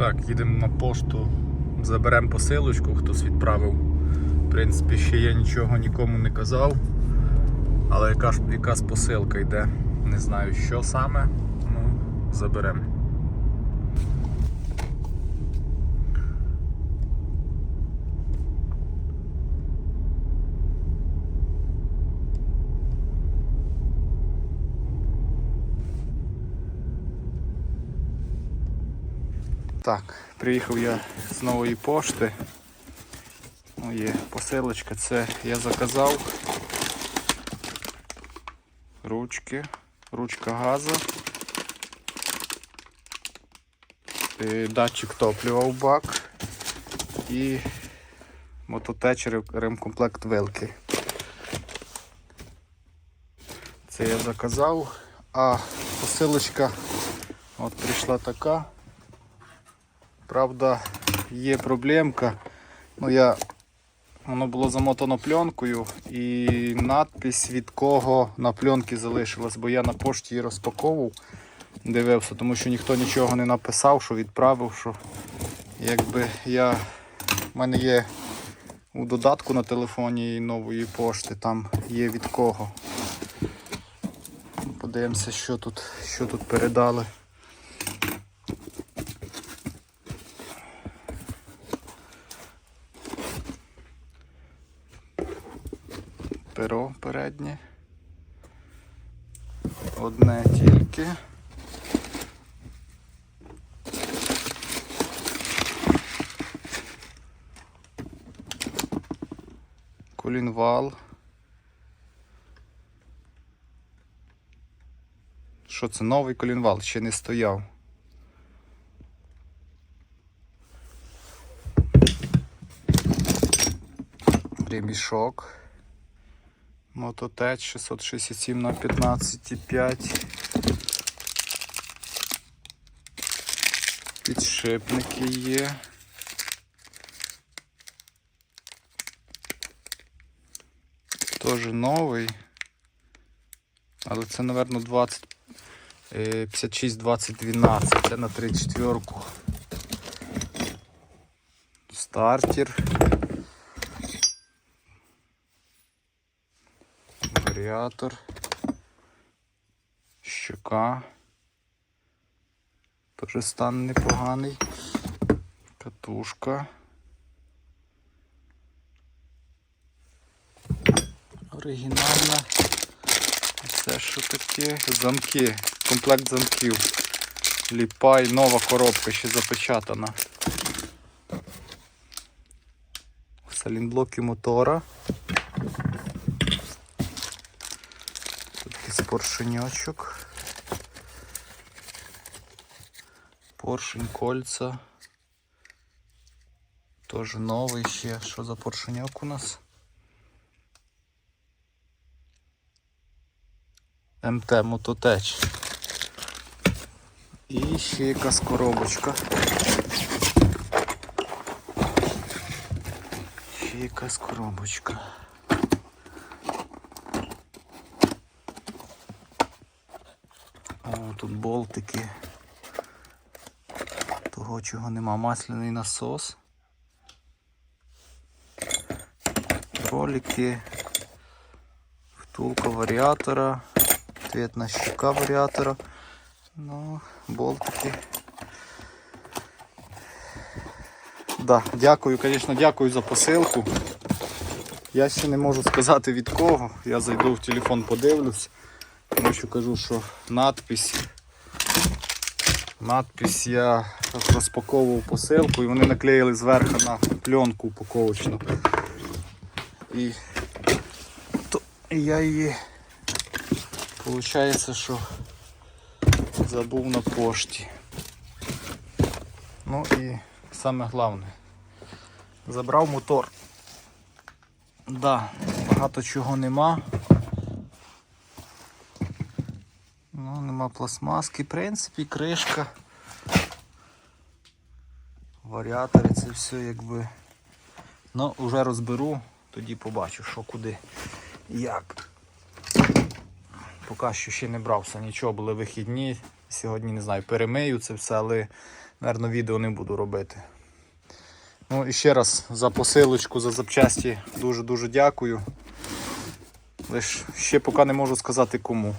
Так, їдемо на пошту, заберемо посилочку, хтось відправив. В принципі, ще я нічого нікому не казав. Але яка ж якась посилка йде. Не знаю, що саме. Ну, заберемо. Так, приїхав я з нової пошти. Ну, посилочка, це я заказав. Ручки, ручка газу. е, Датчик топлива в бак і мототечер ремкомплект вилки. Це я заказав, а посилочка от прийшла така. Правда, є проблемка. Ну, я... Воно було замотано пленкою і надпись від кого на пленці залишилась, бо я на пошті її розпаковував, дивився, тому що ніхто нічого не написав, що відправив, що якби я. У мене є у додатку на телефоні нової пошти, там є від кого. Подивимося, що тут, що тут передали. Перо переднє. Одне тільки. Колінвал. Що це новий колінвал? Ще не стояв. Ремішок. Мототеч 667 на 15,5. Підшипники є. Теж новий. Але це, мабуть, 20, е, 56 20 12. Це на 34. Стартер. Варіатор, щука. Теж стан непоганий. Катушка. Оригінальна. Це що таке? Замки. Комплект замків. Ліпай, нова коробка ще запечатана. Салінблоки мотора. Тут поршеньочок. Поршень, кольца. Тоже новий ще. Що за поршеньок у нас? МТ Мототеч. І ще якась коробочка. Ще якась коробочка. Тут болтики. Того, чого нема. Масляний насос. Ролики. Втулка варіатора. Ответна щека варіатора. Ну, болтики. Да, дякую, звісно, дякую за посилку. Я ще не можу сказати від кого. Я зайду в телефон, подивлюсь. Тому кажу, що надпись. Надпись я розпаковував посилку і вони наклеїли зверху на пленку упаковочну. І, то, я її виходить, що забув на пошті. Ну і саме головне. Забрав мотор. Да, багато чого нема. Ну, нема пластмаски, в принципі, кришка. Варіатори, це все якби. Ну, вже розберу, тоді побачу, що куди і як. Поки що ще не брався нічого, були вихідні. Сьогодні не знаю, перемию це все, але Наверно, відео не буду робити. Ну і ще раз за посилочку, за запчасті дуже-дуже дякую. Лиш ще поки не можу сказати кому.